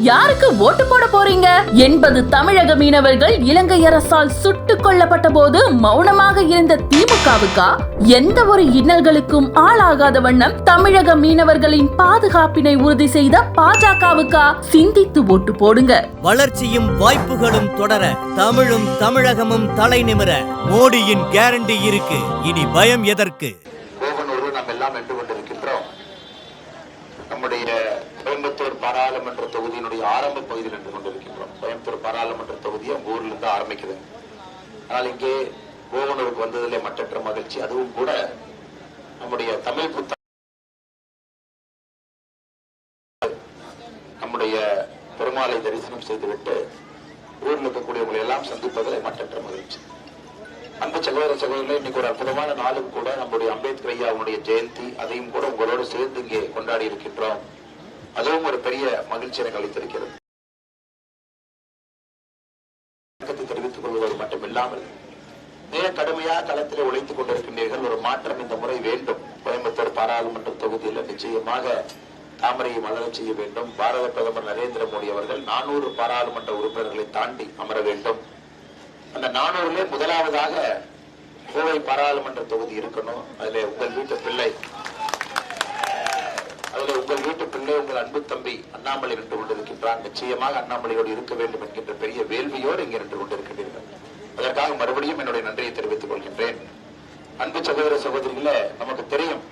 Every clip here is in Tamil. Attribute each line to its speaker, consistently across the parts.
Speaker 1: யாருக்கு ஓட்டு போட போறீங்க? எண்பது தமிழக மீனவர்கள் இலங்கை அரசால் சுட்டுக் கொல்லப்பட்ட போது மௌனமாக இருந்த திமுகவுக்கா? எந்த ஒரு இன்னல்களுக்கும் ஆளாகாத வண்ணம் தமிழக மீனவர்களின் பாதுகாப்பினை உறுதி செய்த பாஜகவுக்கா? சிந்தித்து ஓட்டு போடுங்க.
Speaker 2: வளர்ச்சியும் வாய்ப்புகளும் தொடர தமிழும் தமிழகமும் தலை நிமிர மோடியின் கேரண்டி இருக்கு. இனி பயம் எதற்கு?
Speaker 3: கோவனூர் நாம் எல்லாம் வென்று கொண்டிருக்கின்றோம். நம்முடைய கோயம்புத்தூர் பாராளுமன்ற தொகுதியினுடைய ஆரம்ப பகுதியில் நின்று கொண்டிருக்கின்றோம். கோயம்புத்தூர் பாராளுமன்ற தொகுதி அவங்க ஊர்ல இருந்து ஆரம்பிக்குது. ஆனால் இங்கே கோவனூருக்கு வந்ததிலே மற்றற்ற மகிழ்ச்சி. அதுவும் கூட நம்முடைய தமிழ் புத்த நம்முடைய பெருமாளை தரிசனம் செய்துவிட்டு ஊரில் இருக்கக்கூடியவங்களை எல்லாம் சந்திப்பதில் மற்றற்ற மகிழ்ச்சி. அன்பு சகோதர சகோதரர்கள் இன்னைக்கு ஒரு அற்புதமான நாளும் கூட நம்முடைய அம்பேத்கர் ஐயாவுடைய ஜெயந்தி அதையும் கூட உங்களோடு சேர்ந்து இங்கே கொண்டாடி இருக்கின்றோம். அதுவும் ஒரு பெரிய மகிழ்ச்சி எனக்கு அளித்திருக்கிறது. தெரிவித்துக் கொள்வது மட்டுமில்லாமல் மிக கடுமையாக களத்தில் உழைத்துக் கொண்டிருக்கின்றீர்கள். ஒரு மாற்றம் இந்த முறை வேண்டும். கோயம்புத்தூர் பாராளுமன்ற தொகுதியில் நிச்சயமாக தாமரையை மலர செய்ய வேண்டும். பாரத பிரதமர் நரேந்திர மோடி அவர்கள் நானூறு பாராளுமன்ற உறுப்பினர்களை தாண்டி அமர வேண்டும். அந்த நானூறுல முதலாவதாக கோவை பாராளுமன்ற தொகுதி இருக்கணும். அதுல உங்கள் வீட்டு பிள்ளை அதுல உங்கள் வீட்டு பிள்ளை உங்கள் அன்பு தம்பி அண்ணாமலை நின்று கொண்டிருக்கின்றான். நிச்சயமாக அண்ணாமலையோடு இருக்க வேண்டும் என்கின்ற பெரிய வேள்வியோடு இங்கே நின்று கொண்டிருக்கின்றீர்கள். அதற்காக மறுபடியும் என்னுடைய நன்றியை தெரிவித்துக் கொள்கின்றேன். அன்பு சகோதர சகோதரிகளே நமக்கு தெரியும்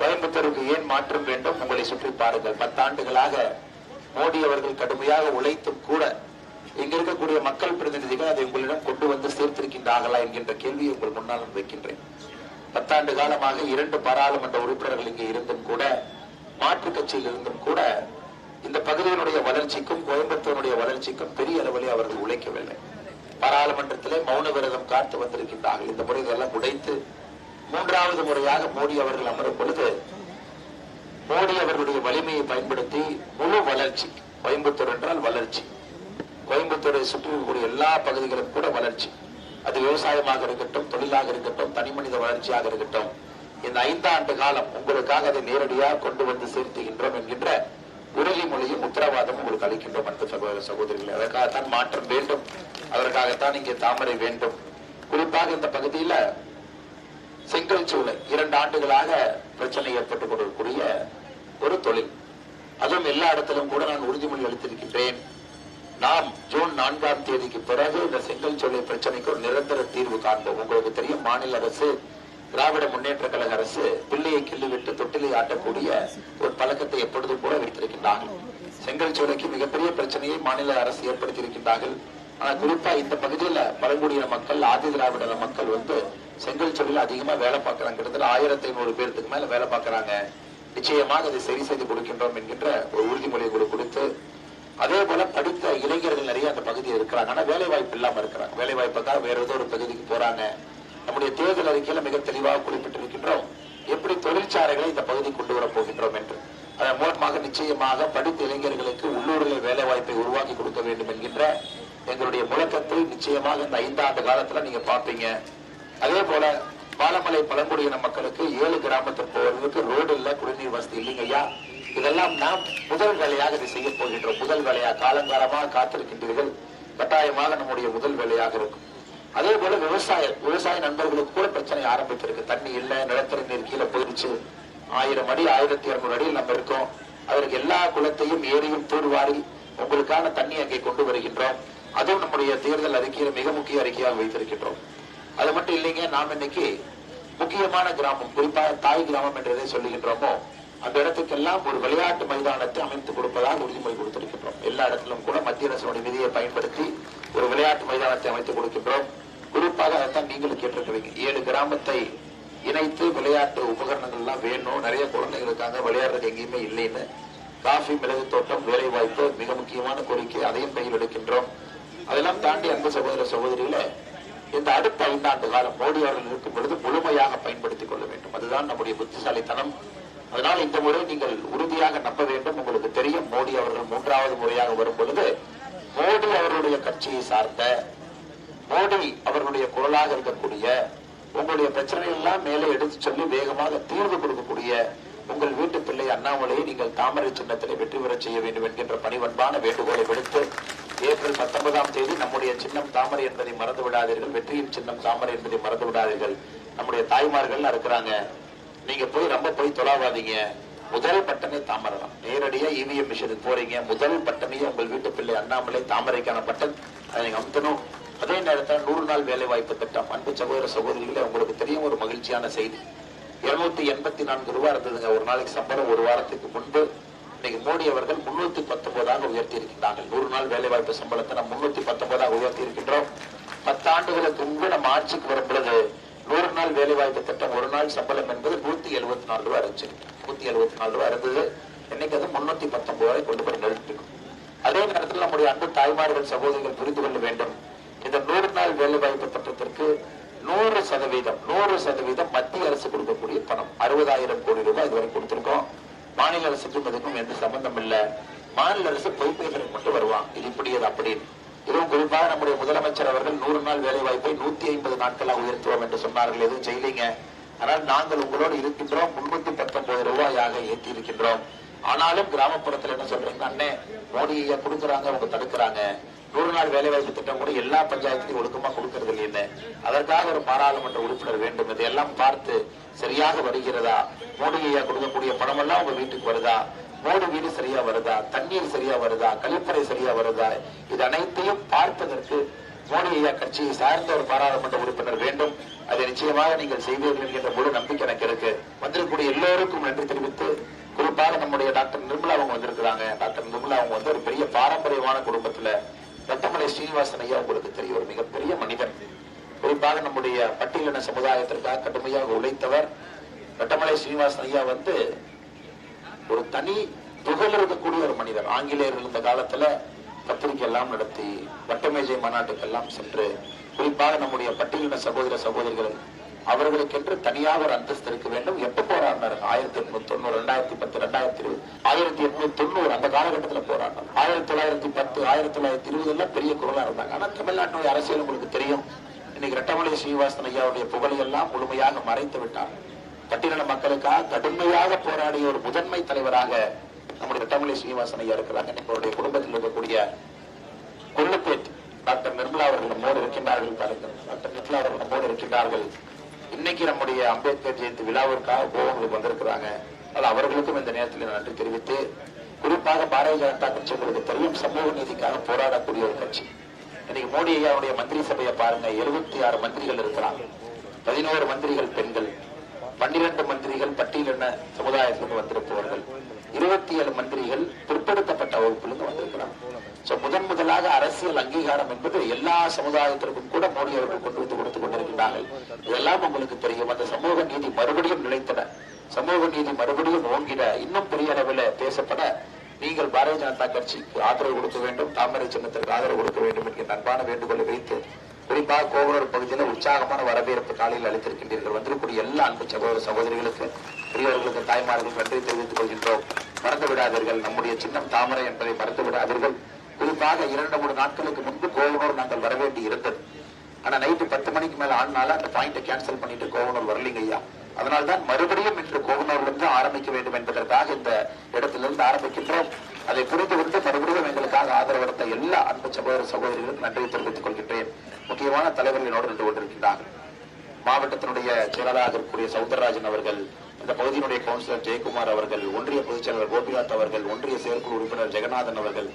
Speaker 3: கோயம்புத்தூருக்கு ஏன் மாற்றம் வேண்டும்? உங்களை சுற்றி பாருங்கள். பத்தாண்டுகளாக மோடி அவர்கள் கடுமையாக உழைத்தும் கூட இங்க இருக்கக்கூடிய மக்கள் பிரதிநிதிகள் அதை உங்களிடம் கொண்டு வந்து சேர்த்திருக்கின்றார்களா என்கின்ற கேள்வியை உங்கள் முன்னால் வைக்கின்றேன். பத்தாண்டு காலமாக இரண்டு பாராளுமன்ற உறுப்பினர்கள் இங்கே இருந்தும் கூட மாற்று கட்சியில் இருந்தும் கூட இந்த பகுதியினுடைய வளர்ச்சிக்கும் கோயம்புத்தூருடைய வளர்ச்சிக்கும் பெரிய அளவிலே அவர்கள் உழைக்கவில்லை. பாராளுமன்றத்திலே மௌன விரதம் காத்து வந்திருக்கின்றார்கள். இந்த முறை இதெல்லாம் உடைத்து மூன்றாவது முறையாக மோடி அவர்கள் அமரும் பொழுது மோடி அவர்களுடைய வலிமையை பயன்படுத்தி முழு வளர்ச்சி கோயம்புத்தூர் என்றால் வளர்ச்சி கோயம்புத்தூரை சுற்றி எல்லா பகுதிகளும் கூட வளர்ச்சி. அது விவசாயமாக இருக்கட்டும் தொழிலாக இருக்கட்டும் தனி மனித வளர்ச்சியாக இருக்கட்டும். இந்த ஐந்தாண்டு காலம் உங்களுக்காக அதை நேரடியாக கொண்டு வந்து சேர்த்துகின்றோம் என்கின்ற உறுதிமொழியும் உத்தரவாதமும் உங்களுக்கு அளிக்கின்றோம் அன்பு சகோதர சகோதரிகளே. அதற்காகத்தான் மாற்றம் வேண்டும். அதற்காகத்தான் இங்கே தாமரை வேண்டும். குறிப்பாக இந்த பகுதியில செங்கல் சூளை இரண்டு ஆண்டுகளாக பிரச்சனை ஏற்பட்டுக் கொண்டிருக்கக்கூடிய ஒரு தொழில். அதுவும் எல்லா இடத்திலும் கூட நான் உறுதிமொழி அளித்திருக்கின்றேன். நாம் ஜூன் நான்காம் தேதிக்கு பிறகு இந்த செங்கல் சூளை பிரச்சனைக்கு ஒரு நிரந்தர தீர்வு காண்போம். உங்களுக்கு தெரியும் மாநில அரசு திராவிட முன்னேற்ற கழக அரசு பிள்ளையை கிள்ளிவிட்டு தொட்டிலை ஆட்டக்கூடிய ஒரு பழக்கத்தை எப்பொழுதும் கூட வைத்திருக்கின்றார்கள். செங்கல் சூளைக்கு மிகப்பெரிய பிரச்சனையை மாநில அரசு ஏற்படுத்தி இருக்கின்றார்கள் ஆனா குறிப்பா இந்த பகுதியில பழங்குடியின மக்கள் ஆதி திராவிட மக்கள் வந்து செங்கல் சூளையில் அதிகமா வேலை பார்க்கறாங்க. கிட்டத்தட்ட ஆயிரத்தி ஐநூறு பேருக்கு மேல வேலை பார்க்கறாங்க. நிச்சயமாக அதை சரி செய்து கொடுக்கின்றோம் என்கின்ற ஒரு உறுதிமொழியை கூட கொடுத்து அதே போல படித்த இளைஞர்கள் நிறைய அந்த பகுதியில் இருக்கிறாங்க. ஆனா வேலை வாய்ப்பு இல்லாம இருக்கிறாங்க. வேலை வாய்ப்புக்காக வேற ஏதோ ஒரு பகுதிக்கு போறாங்க. நம்முடைய தேர்தல் அறிக்கையில மிக தெளிவாக குறிப்பிட்டிருக்கின்றோம். எப்படி தொழிற்சாலைகளை இந்த பகுதி கொண்டு வரப்போகின்றோம் என்று. அதன் மூலமாக நிச்சயமாக படித்த இளைஞர்களுக்கு உள்ளூரில் வேலை வாய்ப்பை உருவாக்கி கொடுக்க வேண்டும் என்கின்ற எங்களுடைய முழக்கத்தை நிச்சயமாக இந்த ஐந்தாண்டு காலத்துல நீங்க பார்ப்பீங்க. அதே போல பாலமலை பழங்குடியின மக்களுக்கு ஏழு கிராமத்துக்கு போவதற்கு ரோடு இல்ல குடிநீர் வசதி இல்லைங்க ஐயா. இதெல்லாம் நாம் முதல் வேலையாக இதை செய்ய போகின்றோம். முதல் வேலையாக காலங்காலமாக காத்திருக்கின்றீர்கள். கட்டாயமாக நம்முடைய முதல் வேலையாக இருக்கும். அதே போல விவசாய விவசாய நண்பர்களுக்கு கூட பிரச்சனை ஆரம்பித்திருக்கு தண்ணி இல்ல நிலத்தடி நீர் கீழே போயிடுச்சு. ஆயிரம் அடி ஆயிரத்தி இருநூறு அடியில் நம்ம இருக்கோம். அதற்கு எல்லா குளத்தையும் ஏரியும் தூர்வாரி உங்களுக்கான தண்ணி அங்கே கொண்டு வருகின்றோம். அதுவும் நம்முடைய தேர்தல் அறிக்கையில் மிக முக்கிய அறிக்கையாக வைத்திருக்கின்றோம். அது மட்டும் இல்லைங்க நாம் இன்னைக்கு முக்கியமான கிராமம் குறிப்பாக தாய் கிராமம் என்று எதை சொல்லுகின்றோமோ அந்த இடத்துக்கெல்லாம் ஒரு விளையாட்டு மைதானத்தை அமைத்து கொடுப்பதாக உறுதிமொழி கொடுத்திருக்கின்றோம். எல்லா இடத்திலும் கூட மத்திய அரசுடைய நிதியை பயன்படுத்தி ஒரு விளையாட்டு மைதானத்தை அமைத்து கொடுக்கின்றோம். குறிப்பாக அதைத்தான் நீங்களும் கேட்டிருக்கிறீங்க. ஏழு கிராமத்தை இணைத்து விளையாட்டு உபகரணங்கள் எல்லாம் வேணும். நிறைய குழந்தைகள் இருக்காங்க. விளையாடுறது எங்கேயுமே இல்லைன்னு. காஃபி மிளகு தோட்டம் வேலை வாய்ப்பு மிக முக்கியமான கோரிக்கை. அதையும் கையில் எடுக்கின்றோம். அதெல்லாம் தாண்டி அந்த சகோதர சகோதரிகளை இந்த அடுத்த ஐந்தாண்டு காலம் மோடி அவர்கள் இருக்கும் பொழுது முழுமையாக பயன்படுத்திக் கொள்ள வேண்டும். அதுதான் நம்முடைய புத்திசாலித்தனம். அதனால் இந்த முறை நீங்கள் உறுதியாக நம்ப வேண்டும். உங்களுக்கு தெரியும் மோடி அவர்கள் மூன்றாவது முறையாக வரும் பொழுது மோடி அவர்களுடைய கட்சியை சார்ந்த மோடி அவர்களுடைய குரலாக இருக்கக்கூடிய உங்களுடைய பிரச்சனை எல்லாம் மேலே எடுத்து சொல்லி வேகமாக தீர்வு கொடுக்கக்கூடிய உங்கள் வீட்டு பிள்ளை அண்ணாமலையை நீங்கள் தாமரை சின்னத்திலே வெற்றி பெறச் செய்ய வேண்டும் என்கின்ற பணிவன்பான வேண்டுகோளை விடுத்து ஏப்ரல் பத்தொன்பதாம் தேதி நம்முடைய சின்னம் தாமரை என்பதை மறந்து விடாதீர்கள் வெற்றியின் சின்னம் தாமரை என்பதை மறந்து விடாதீர்கள். நம்முடைய தாய்மார்கள் இருக்கிறாங்க. நீங்க போய் ரொம்ப போய் தொலாவாதீங்க. முதல் பட்டமே தாமரை தான். நேரடியா இவிஎம் மிஷினுக்கு போறீங்க. முதல் பட்டமையே உங்கள் வீட்டு பிள்ளை அண்ணாமலை தாமரைக்கான பட்டன் அதை நீங்க அமுத்தணும். அதே நேரத்தில் நூறு நாள் வேலை வாய்ப்பு திட்டம். அன்பு சகோதர சகோதரிகளே உங்களுக்கு தெரியும் ஒரு மகிழ்ச்சியான செய்தி. இருநூத்தி எண்பத்தி நான்கு ரூபாய் இருந்ததுங்க. ஒரு நாளைக்கு சம்பளம் ஒரு வாரத்துக்கு முன்பு இன்னைக்கு மோடி அவர்கள் முன்னூத்தி பத்தொன்பதாக உயர்த்தி இருக்கின்றார்கள். நூறு நாள் வேலை வாய்ப்பு சம்பளத்தை நம்ம முன்னூத்தி பத்தொன்பதாக உயர்த்தி இருக்கின்றோம். பத்தாண்டுகளுக்கு முன்பு நம்ம ஆட்சிக்கு வரும் பொழுது நூறு நாள் வேலை வாய்ப்பு திட்டம் ஒரு நாள் சம்பளம் என்பது நூத்தி எழுபத்தி நாலு ரூபாய் இருந்துச்சு. நூத்தி எழுபத்தி நாலு ரூபாய் இருந்தது. இன்னைக்கு அது முன்னூத்தி பத்தொன்பது ரூபாய் கொண்டு போய் நிறுத்திருக்கும். அதே நேரத்தில் நம்முடைய அன்பு தாய்மார்கள் சகோதரிகள் புரிந்து கொள்ள வேண்டும். இந்த நூறு நாள் வேலை வாய்ப்பு திட்டத்திற்கு நூறு சதவீதம் நூறு சதவீதம் மத்திய அரசு கொடுக்கக்கூடிய பணம். அறுபதாயிரம் கோடி ரூபாய் இதுவரை கொடுத்திருக்கோம். மாநில அரசுக்கும் இதுக்கும் எந்த சம்பந்தம் இல்லை. மாநில அரசு பொய்ப்பைகளுக்கு மட்டும் வருவான். இது இப்படி அது அப்படின்னு இதுவும் குறிப்பாக நம்முடைய முதலமைச்சர் அவர்கள் நூறு நாள் வேலை வாய்ப்பை நூத்தி ஐம்பது நாட்களாக உயர்த்துவோம் என்று சொன்னார்கள். எதுவும் செய்யலீங்க. ஆனால் நாங்கள் உங்களோடு இருக்கின்றோம். முன்னூத்தி பத்தொன்பது ரூபாயாக ஏற்றி இருக்கின்றோம் ஆனாலும் கிராமப்புறத்துல என்ன சொல்றீங்க? அண்ணே மோடி ஐயா கொடுக்குறாங்க அவங்க தடுக்கிறாங்க. நூறு நாள் வேலைவாய்ப்பு திட்டம் கூட எல்லா பஞ்சாயத்துலையும் ஒழுக்கமா கொடுக்கறது இல்லைன்னு அதற்காக ஒரு பாராளுமன்ற உறுப்பினர் வேண்டும். இதையெல்லாம் பார்த்து சரியாக வருகிறதா? மோடி கொடுக்கக்கூடிய பணம் எல்லாம் உங்க வீட்டுக்கு வருதா? மோடி வீடு சரியா வருதா? தண்ணீர் சரியா வருதா? கழிப்பறை சரியா வருதா? இது அனைத்தையும் பார்ப்பதற்கு மோடி ஐயா கட்சியை சார்ந்த ஒரு பாராளுமன்ற உறுப்பினர் வேண்டும். அதை நிச்சயமாக நீங்கள் செய்வீர்கள் என்கின்ற முழு நம்பிக்கை எனக்கு இருக்கு. வந்திருக்கக்கூடிய எல்லோருக்கும் நன்றி தெரிவித்து குறிப்பாக நம்முடைய டாக்டர் நிர்மலா அவங்க வந்திருக்கிறாங்க. டாக்டர் நிர்மலா அவங்க வந்து ஒரு பெரிய பாரம்பரியமான குடும்பத்துல ரத்தமலை ஸ்ரீனிவாசன் ஐயா உங்களுக்கு தெரியும். ஒரு மிகப்பெரிய மனிதன். குறிப்பாக நம்முடைய பட்டியலின சமுதாயத்திற்காக கடுமையாக உழைத்தவர் ரட்டமலை ஸ்ரீனிவாசன் ஐயா வந்து ஒரு தனி புகழ் இருக்கக்கூடிய ஒரு மனிதர். ஆங்கிலேயர் இந்த காலத்துல பத்திரிகை எல்லாம் நடத்தி வட்டமேஜை மாநாட்டுக்கெல்லாம் சென்று குறிப்பாக நம்முடைய பட்டியலின சகோதர சகோதரிகள் அவர்களுக்கென்று தனியாக ஒரு அந்தஸ்து இருக்க வேண்டும். எப்ப போராடினாரு? ஆயிரத்தி எட்நூத்தி தொண்ணூறு ரெண்டாயிரத்தி பத்து ரெண்டாயிரத்தி இருபது. ஆயிரத்தி எட்நூத்தி தொண்ணூறு அந்த காலகட்டத்துல போராடினார். ஆயிரத்தி தொள்ளாயிரத்தி பத்து ஆயிரத்தி தொள்ளாயிரத்தி இருபது எல்லாம் பெரிய குரலா இருந்தாங்க. ஆனா தமிழ்நாட்டினுடைய அரசியல் உங்களுக்கு தெரியும். இன்னைக்கு ரெட்டமலை ஸ்ரீனிவாசன் ஐயாவுடைய புகழை எல்லாம் முழுமையாக மறைத்து விட்டார். பட்டியலின மக்களுக்காக கடுமையாக போராடிய ஒரு முதன்மை தலைவராக நம்முடைய ரெட்டமலை ஸ்ரீனிவாசன் ஐயா இருக்கிறாங்க. அவருடைய குடும்பத்தில் இருக்கக்கூடிய கொல்லுப்பேட் டாக்டர் நிர்மலா அவர்கள் நம்மோடு இருக்கின்றார்கள் டாக்டர் நிர்மலா அவர்கள் நம்மோடு இருக்கின்றார்கள். இன்னைக்கு நம்முடைய அம்பேத்கர் ஜெயந்தி விழாவிற்காக கோவங்களுக்கு வந்திருக்கிறாங்க. அது அவர்களுக்கும் இந்த நேரத்தில் நன்றி தெரிவித்து குறிப்பாக பாரதிய ஜனதா கட்சி உங்களுக்கு தெரியும் சமூக நீதிக்காக போராடக்கூடிய ஒரு கட்சி. இன்னைக்கு மோடி ஐயாவுடைய மந்திரி சபையை பாருங்க எழுபத்தி ஆறு மந்திரிகள் இருக்கிறாங்க. பதினோரு மந்திரிகள் பெண்கள் பன்னிரண்டு மந்திரிகள் பட்டியலின சமுதாயத்திலிருந்து வந்திருப்பவர்கள். இருபத்தி ஏழு மந்திரிகள் பிற்படுத்தப்பட்ட வகுப்பிலிருந்து வந்திருக்கிறார் முதன் முதலாக அரசியல் அங்கீகாரம் என்பது எல்லா சமுதாயத்திற்கும் கூட மோடி அவர்கள் கொண்டு வந்து கொடுத்துக் கொண்டிருக்கிறார்கள் இதெல்லாம் உங்களுக்கு தெரியும். அந்த சமூக நீதி மறுபடியும் நிலைத்திட சமூக நீதி மறுபடியும் ஓங்கிட இன்னும் பெரிய அளவில் பேசப்பட நீங்கள் பாரதிய ஜனதா கட்சிக்கு ஆதரவு கொடுக்க வேண்டும். தாமரை சின்னத்திற்கு ஆதரவு கொடுக்க வேண்டும் என்கிற அன்பான வேண்டுகோளை வைத்து குறிப்பாக கோவலூர் பகுதியில் உற்சாகமான வரவேற்பு காலையில் அளித்திருக்கின்றீர்கள். வந்திருக்கூடிய எல்லா அன்பு சகோதர சகோதரிகளுக்கு பெரியவர்களுக்கு தாய்மார்களுக்கு நன்றி தெரிவித்துக் கொள்கின்றோம். மறந்து விடாதீர்கள். நம்முடைய சின்னம் தாமரை என்பதை மறந்து விடாதீர்கள். குறிப்பாக இரண்டு மூணு நாட்களுக்கு முன்பு கோவனூர் நாங்கள் வரவேண்டி இருந்தது ஆனா நைட்டு பத்து மணிக்கு மேல ஆனால அந்த பாயிண்ட கேன்சல் பண்ணிட்டு கோவனூர் வரலீங்க ஐயா. அதனால்தான் மறுபடியும் இன்று கோவனூர்லிருந்து ஆரம்பிக்க வேண்டும் என்பதற்காக இந்த இடத்திலிருந்து ஆரம்பிக்கின்றோம். அதை புரிந்து கொண்டு மறுபடியும் எங்களுக்காக ஆதரவு எல்லா அன்பு சகோதர சகோதரிகளுக்கும் நன்றியை தெரிவித்துக் கொள்கின்றேன். முக்கியமான தலைவர்களோடு நின்று கொண்டிருக்கிறார்கள் மாவட்டத்தினுடைய செயலாளராக இருக்கக்கூடிய சவுந்தரராஜன் அவர்கள் இந்த பகுதியினுடைய கவுன்சிலர் ஜெயக்குமார் அவர்கள் ஒன்றிய பொதுச் செயலர் கோபிநாத் அவர்கள் ஒன்றிய செயற்குழு உறுப்பினர் ஜெகநாதன் அவர்கள்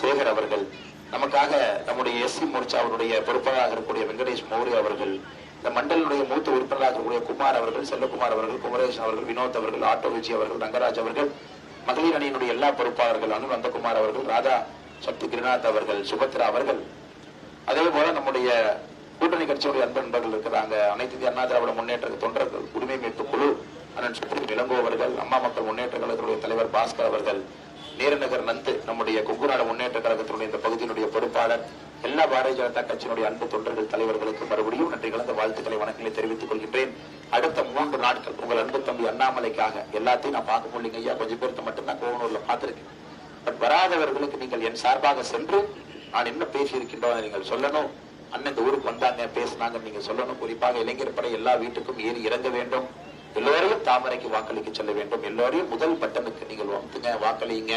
Speaker 3: சேகர் அவர்கள் நமக்காக நம்முடைய எஸ் சி மோர்ச்சாவுடைய பொறுப்பாளராக இருக்கக்கூடிய வெங்கடேஷ் மௌரிய அவர்கள் இந்த மண்டலுடைய மூத்த உறுப்பினராக இருக்கக்கூடிய குமார் அவர்கள் செல்லகுமார் அவர்கள் குமரேசன் அவர்கள் வினோத் அவர்கள் ஆட்டோ விஜய் அவர்கள் ரங்கராஜ் அவர்கள் மகளிர் அணியினுடைய எல்லா பொறுப்பாளர்கள் அனு நந்தகுமார் அவர்கள் ராதா சக்தி கிரிநாத் அவர்கள் சுபத்ரா அவர்கள். அதே போல நம்முடைய கூட்டணி கட்சியுடைய அன்பு நண்பர்கள் இருக்கிறாங்க. அனைத்து இந்திய அண்ணா திராவிட முன்னேற்ற தொண்டர்கள் உரிமை மீட்பு குழு அண்ணன் சுப்ரீம் இளங்கோ அவர்கள் அம்மா மக்கள் முன்னேற்ற கழகத்துடைய தலைவர் பாஸ்கர் அவர்கள் நேருநகர் நந்து நம்முடைய குங்குநாடு முன்னேற்ற கழகத்தினுடைய இந்த பகுதியினுடைய பொறுப்பாளர் எல்லா பாரதிய ஜனதா கட்சியினுடைய அன்பு தொண்டர்கள் தலைவர்களுக்கு மறுபடியும் நன்றி கலந்த வாழ்த்துக்களை வணக்கங்களை தெரிவித்துக் கொள்கின்றேன். அடுத்த மூன்று நாட்கள் உங்கள் அன்பு தம்பி அண்ணாமலைக்காக எல்லாத்தையும் நான் பார்க்க முடியலைங்க ஐயா. கொஞ்சம் பேர்த்த மட்டும்தான் கோவனூர்ல பார்த்திருக்கேன். பட் வராதவர்களுக்கு நீங்கள் என் சார்பாக சென்று நான் என்ன பேசியிருக்கின்றோம் அதை நீங்கள் சொல்லணும். அண்ணன் இந்த ஊருக்கு வந்தாங்க பேசினாங்க நீங்க சொல்லணும். குறிப்பாக இளைஞர் படை எல்லா வீட்டுக்கும் ஏறி இறங்க வேண்டும். எல்லோரையும் தாமரைக்கு வாக்களிக்க செல்ல வேண்டும். எல்லோரையும் முதல் பட்டனுக்கு நீங்கள் வந்துங்க வாக்களியுங்க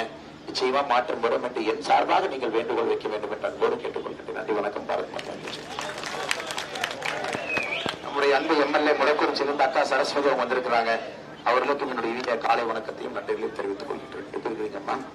Speaker 3: நிச்சயமா மாற்றம் வரும் என்று என் சார்பாக நீங்கள் வேண்டுகோள் வைக்க வேண்டும் என்று அன்போடு கேட்டுக்கொள்கின்றேன். நன்றி வணக்கம் பாரத் மாதா நம்முடைய அன்பு எம்எல்ஏ முடக்குறிச்சியிலிருந்து அக்கா சரஸ்வதி வந்திருக்கிறாங்க. அவர்களுக்கும் என்னுடைய இனிய காலை வணக்கத்தையும் நன்றிகளையும் தெரிவித்துக் கொள்கின்றேன்.